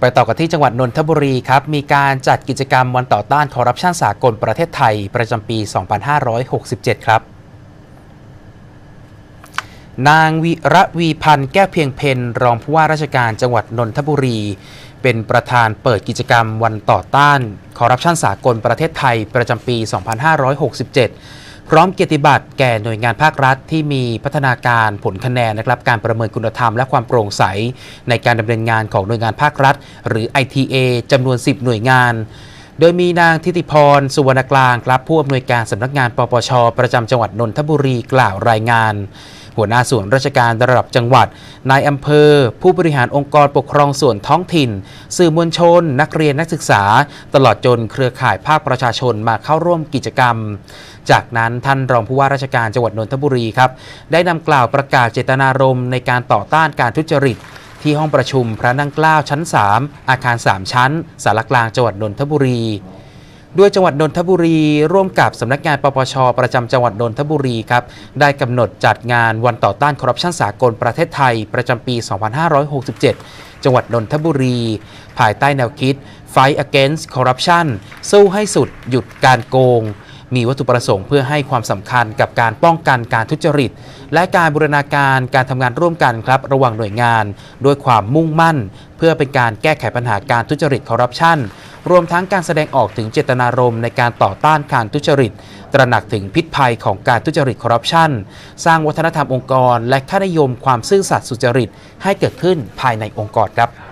ไปต่อกันที่จังหวัดนนทบุรีครับ มีการจัดกิจกรรมวันต่อต้านคอร์รัปชันสากลประเทศไทย ประจำปี 2567 ครับ นางวิระวีพันธ์แก้วเพียงเพนรองผู้ว่าราชการจังหวัดนนทบุรี เป็นประธานเปิดกิจกรรมวันต่อต้านคอร์รัปชันสากลประเทศไทย ประจำปี 2567 พร้อมเกียรติบัตรแก่หน่วยงานภาครัฐที่มีพัฒนาการผลคะแนนนะครับการประเมินคุณธรรมและความโปร่งใส ในการดำเนินงานของหน่วยงานภาครัฐ หรือ ITA จำนวน 10 หน่วยงาน โดยมีนางทิติพร สุวรรณกลางครับผู้อำนวยการสำนักงานปปช ประจำจังหวัดนนทบุรีกล่าวรายงาน หัวหน้าส่วนราชการระดับจังหวัด นายอำเภอ ผู้บริหารองค์กรปกครองส่วนท้องถิ่น สื่อมวลชน นักเรียนนักศึกษา ตลอดจนเครือข่ายภาคประชาชนมาเข้าร่วมกิจกรรม จากนั้นท่านรองผู้ว่าราชการจังหวัดนนทบุรีครับ ได้นำกล่าวประกาศเจตนารมณ์ในการต่อต้านการทุจริตที่ห้องประชุมพระนั่งเกล้าชั้น 3 อาคาร 3 ชั้น สารกลางจังหวัดนนทบุรี ด้วยจังหวัดนนทบุรีร่วมกับสำนักงานปปช ประจำจังหวัดนนทบุรีครับได้กำหนดจัดงานวันต่อต้านคอร์รัปชันสากลประเทศไทยประจำปี 2567 จังหวัดนนทบุรี ภายใต้แนวคิด Fight Against Corruption สู้ให้สุดหยุดการโกง มีวัตถุประสงค์เพื่อให้ความสำคัญกับการป้องกันการทุจริต และการบูรณาการการทำงานร่วมกันครับ ระหว่างหน่วยงาน ด้วยความมุ่งมั่น เพื่อเป็นการแก้ไขปัญหาการทุจริตคอร์รัปชัน รวมทั้งการแสดงออกถึงเจตนารมณ์ในการต่อต้านการทุจริต ตระหนักถึงพิษภัยของการทุจริตคอร์รัปชัน สร้างวัฒนธรรมองค์กร และค่านิยมความซื่อสัตย์สุจริตให้เกิดขึ้นภายในองค์กรครับ